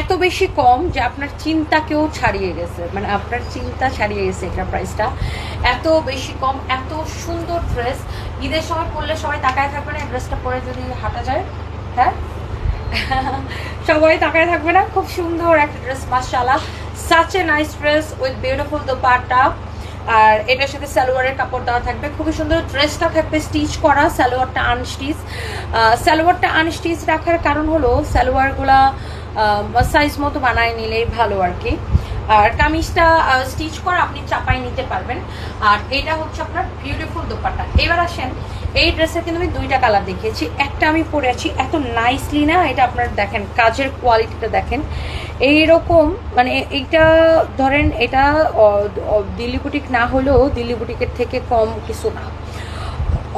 এত বেশি কম যে আপনার চিন্তাকেও ছাড়িয়ে গেছে। মানে আপনার চিন্তা ছাড়িয়ে গেছে এটা প্রাইসটা এত বেশি কম, এত সুন্দর ড্রেস ঈদের সময় পরলে সবাই তাকায় থাকবে না ড্রেসটা পরে যদি হাঁটা যায় হ্যাঁ? সবাই তাকায় থাকবে না। খুব সুন্দর একটা ড্রেস মাশাআল্লাহ। Such a nice dress with beautiful dupatta আর এটার সাথে সালোয়ারের কাপড় দেওয়া থাকবে। খুবই সুন্দর ড্রেসটা থাকবে স্টিচ করা, সালোয়ারটা আনস্টিচ সালোয়ারটা আনস্টিচ রাখার কারণ হলো সালোয়ারগুলা সাইজ মতো বানায় নিলেই ভালো আর কি। আর কামিজটা স্টিচ করা আপনি চাপাই নিতে পারবেন। আর এটা হচ্ছে আপনার বিউটিফুল দোপাট্টা। এবার আসেন, এই ড্রেসের কিন্তু আমি দুইটা কালার দেখিয়েছি। একটা আমি পরে আছি, এত নাইসলি না, এটা আপনার দেখেন, কাজের কোয়ালিটিটা দেখেন। এইরকম মানে এইটা ধরেন এটা দিল্লি বুটিক না হলেও দিল্লি বুটিকের থেকে কম কিছু না।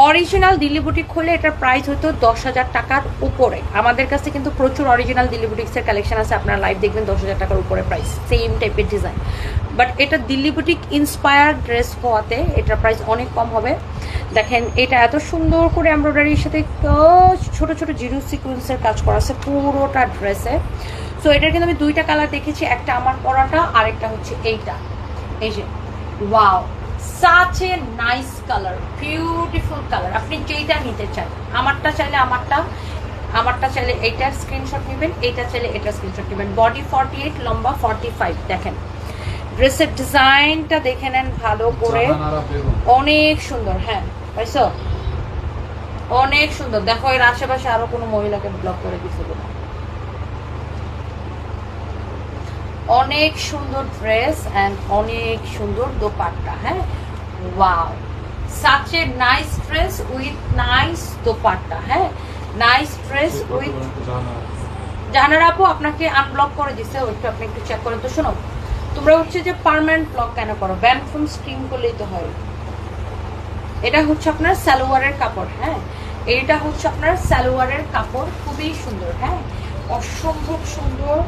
অরিজিনাল দিল্লি বুটিক হলে এটার প্রাইস হতো দশ হাজার টাকার উপরে। আমাদের কাছে কিন্তু প্রচুর অরিজিনাল দিল্লি বুটিক্সের কালেকশন আছে, আপনারা লাইভ দেখবেন দশ হাজার টাকার উপরে প্রাইস সেম টাইপের ডিজাইন বাট এটা দিল্লি বুটিক ইন্সপায়ার্ড ড্রেস হওয়াতে এটার প্রাইস অনেক কম হবে। দেখেন, এটা এত সুন্দর করে এমব্রয়ডারির সাথে ছোট ছোট জিরো সিকুয়েন্সের কাজ করা আছে পুরোটা ড্রেসে সো এটার কিন্তু আমি দুইটা কালার দেখেছি একটা আমার পরাটা আরেকটা হচ্ছে এইটা। এই যে wow such a nice colour beautiful colour আপনি যেইটা নিতে চান আমারটা চাইলে আমারটা আমারটা চাইলে এইটার স্ক্রিনশট নেবেন এইটা চাইলে এটার স্ক্রিনশট নেবেন। বডি ফর্টি এইট লম্বা ফর্টি ফাইভ দেখেন ড্রেসের ডিজাইনটা দেখে নেন ভালো করে। অনেক সুন্দর হ্যাঁ পাইছো অনেক সুন্দর। দেখো এর আশেপাশে আরও কোনো মহিলাকে ব্লক করে দিছে কিনা। অনেক সুন্দর ড্রেস অ্যান্ড অনেক সুন্দর দোপাট্টা হ্যাঁ? Wow such a nice dress with nice dupatta হ্যাঁ? নাইস ড্রেস উইথ জাহানারা জানার আপু আপনাকে আনব্লক করে দিছে ওইটা আপনি একটু চেক করে তো শোনো। তোমরা হচ্ছে যে পার্মানেন্ট ব্লক কেন করো? ব্যান ফোন স্ক্রিন করলেই তো হয়। এটা হচ্ছে আপনার সালোয়ারের কাপড় হ্যাঁ? এইটা হচ্ছে আপনার সালোয়ারের কাপড় খুবই সুন্দর হ্যাঁ? অসম্ভব সুন্দর।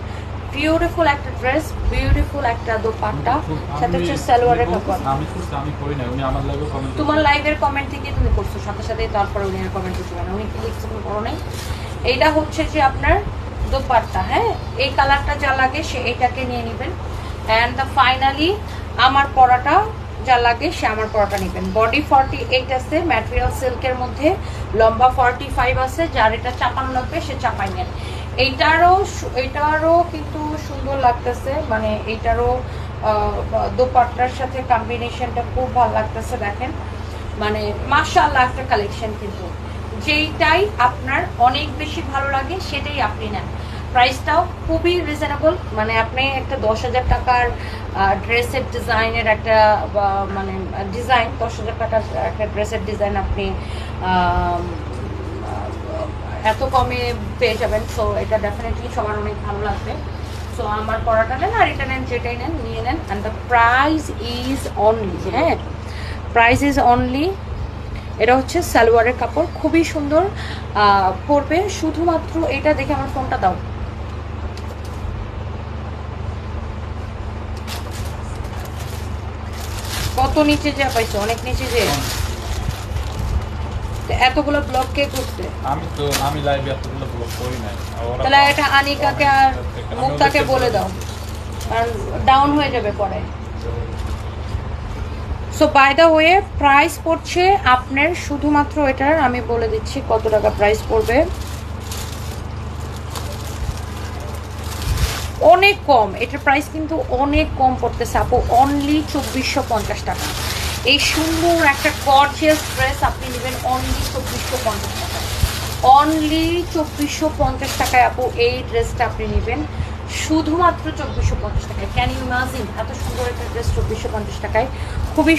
বিউটিফুল একটা ড্রেস বিউটিফুল একটা দোপাট্টা সাথে হচ্ছে সালোয়ারের কাপড় আমি আমি করি না উনি আমার লাইভে কমেন্ট তোমার লাইভের কমেন্ট থেকে তুমি করছ সাথে সাথে তারপরে উনি আর কমেন্ট করছ না। উনি কি লিখছে তুমি করো নাই? এইটা হচ্ছে যে আপনার দোপাট্টা হ্যাঁ? এই কালারটা যা লাগে সে এটাকে নিয়ে নেবেন। অ্যান্ড দ্য ফাইনালি আমার পরাটা যা লাগে সে আমার পরাটা নেবেন। বডি ফর্টি এইট আছে ম্যাটেরিয়াল সিল্কের মধ্যে। লম্বা ফর্টি ফাইভ আছে, যার এটা চাপানো লাগবে সে চাপাই নেন। এইটারও এইটারও কিন্তু সুন্দর লাগতেছে মানে এইটারও দোপাট্টার সাথে কম্বিনেশনটা খুব ভালো লাগতেছে, দেখেন। মানে মাশাআল্লাহ একটা কালেকশন কিন্তু। যেইটাই আপনার অনেক বেশি ভালো লাগে, সেটাই আপনি নেন। প্রাইসটাও খুবই রিজনেবল মানে আপনি একটা দশ হাজার টাকার ড্রেসের ডিজাইনের একটা মানে ডিজাইন দশ হাজার টাকার একটা ড্রেসের ডিজাইন আপনি এত কমে পেয়ে যাবেন। সো এটা ডেফিনেটলি সবার অনেক ভালো লাগবে। সো আমার পড়াটা নেন আর এটা নেন, যেটাই নেন, নিয়ে নেন। And the price is only হ্যাঁ? প্রাইস ইজ অনলি এটা হচ্ছে সালোয়ারের কাপড়। খুবই সুন্দর পরবে। শুধুমাত্র এটা দেখে আমার ফোনটা দাও। কত নিচে যা পাইছো অনেক নিচে যে। এতগুলো ব্লক কে করছে? আমি তো আমি লাইভে এতগুলো ব্লগ করি ওরা তাহলে এটা আনিকাকে আর মুক্তাকে বলে দাও। কারণ ডাউন হয়ে যাবে পরে। So by the way price পড়ছে আপনার শুধুমাত্র এটার আমি বলে দিচ্ছি কত টাকা প্রাইস পড়বে। অনেক কম। এটার প্রাইস কিন্তু অনেক কম পড়তেছে। আপু অনলি চব্বিশশো পঞ্চাশ টাকা। এই সুন্দর একটা গর্জিয়াস ড্রেস আপনি নেবেন অনলি চব্বিশশো পঞ্চাশ টাকা অনলি চব্বিশশো পঞ্চাশ টাকায় আপু এই ড্রেসটা আপনি নেবেন। শুধুমাত্র চব্বিশশো পঞ্চাশ টাকায়। ক্যান ইমাজিন এত সুন্দর একটা ড্রেস চব্বিশশো পঞ্চাশ টাকায়। খুবই